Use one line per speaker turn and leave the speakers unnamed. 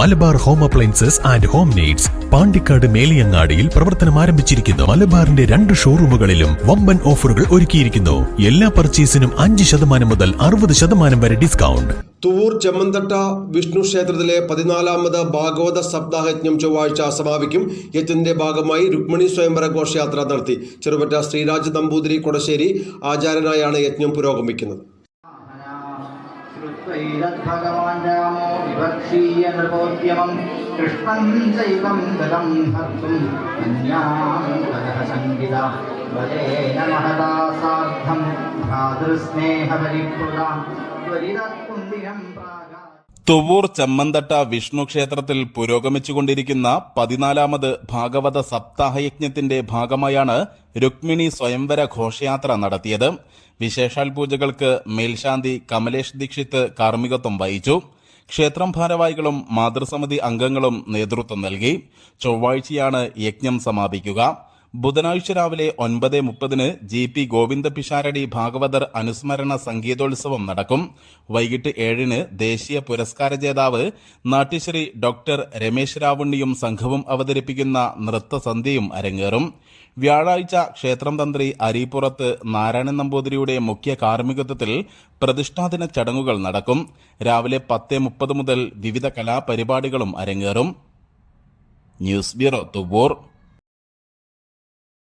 Malabar home appliances and home needs Pandikkad മേലിയങ്ങാടിയിൽ പ്രവർത്തനം ആരംഭിച്ചിരിക്കുന്നു. മലബാറിന്റെ രണ്ട് ഷോറൂമുകളിലും വമ്പൻ ഓഫറുകൾ ഒരുക്കിയിരിക്കുന്നു. എല്ലാ പർച്ചേസിനും അഞ്ച് ശതമാനം മുതൽ അറുപത് ശതമാനം വരെ ഡിസ്കൗണ്ട്.
തൂർ ചെമ്മന്തട്ട വിഷ്ണു ക്ഷേത്രത്തിലെ പതിനാലാമത് ഭാഗവത സപ്താഹജ്ഞം ചൊവ്വാഴ്ച സമാപിക്കും. യജ്ഞത്തിന്റെ ഭാഗമായി രുക്മിണി സ്വയംവര ഘോഷയാത്ര നടത്തി. ചെറുപറ്റ ശ്രീരാജ് നമ്പൂതിരി കൊടശ്ശേരി ആചാര്യനായാണ് യജ്ഞം പുരോഗമിക്കുന്നത്.
श्रीरद्भगवान्यामो विभक्षीय नृपोद्यमं कृष्ण चैवं गतं हर्तुम् अन्यां गदः भजेन महदा
തുവൂർ ചമ്മന്തട്ട വിഷ്ണു ക്ഷേത്രത്തിൽ പുരോഗമിച്ചുകൊണ്ടിരിക്കുന്ന പതിനാലാമത് ഭാഗവത സപ്താഹയജ്ഞത്തിന്റെ ഭാഗമായാണ് രുക്മിണി സ്വയംവര ഘോഷയാത്ര നടത്തിയത്. വിശേഷാൽ പൂജകൾക്ക് മേൽശാന്തി കമലേഷ് ദീക്ഷിത്ത് കാർമ്മികത്വം വഹിച്ചു. ക്ഷേത്രം ഭാരവാഹികളും മാതൃസമിതി അംഗങ്ങളും നേതൃത്വം നൽകി. ചൊവ്വാഴ്ചയാണ് യജ്ഞം സമാപിക്കുക. ബുധനാഴ്ച രാവിലെ ഒൻപത് മുപ്പതിന് ജി പി ഗോവിന്ദ പിഷാരടി ഭാഗവതർ അനുസ്മരണ സംഗീതോത്സവം നടക്കും. വൈകിട്ട് ഏഴിന് ദേശീയ പുരസ്കാര ജേതാവ് നാട്യശ്രീ ഡോക്ടർ രമേശ് രാവുണ്ണിയും സംഘവും അവതരിപ്പിക്കുന്ന നൃത്തസന്ധ്യയും അരങ്ങേറും. വ്യാഴാഴ്ച ക്ഷേത്രം തന്ത്രി അരീപ്പുറത്ത് നാരായണൻ നമ്പൂതിരിയുടെ മുഖ്യ കാർമ്മികത്വത്തിൽ പ്രതിഷ്ഠാദിന ചടങ്ങുകൾ നടക്കും. രാവിലെ പത്ത് മുപ്പത് മുതൽ വിവിധ കലാപരിപാടികളും അരങ്ങേറും. News bureau Thuvvur.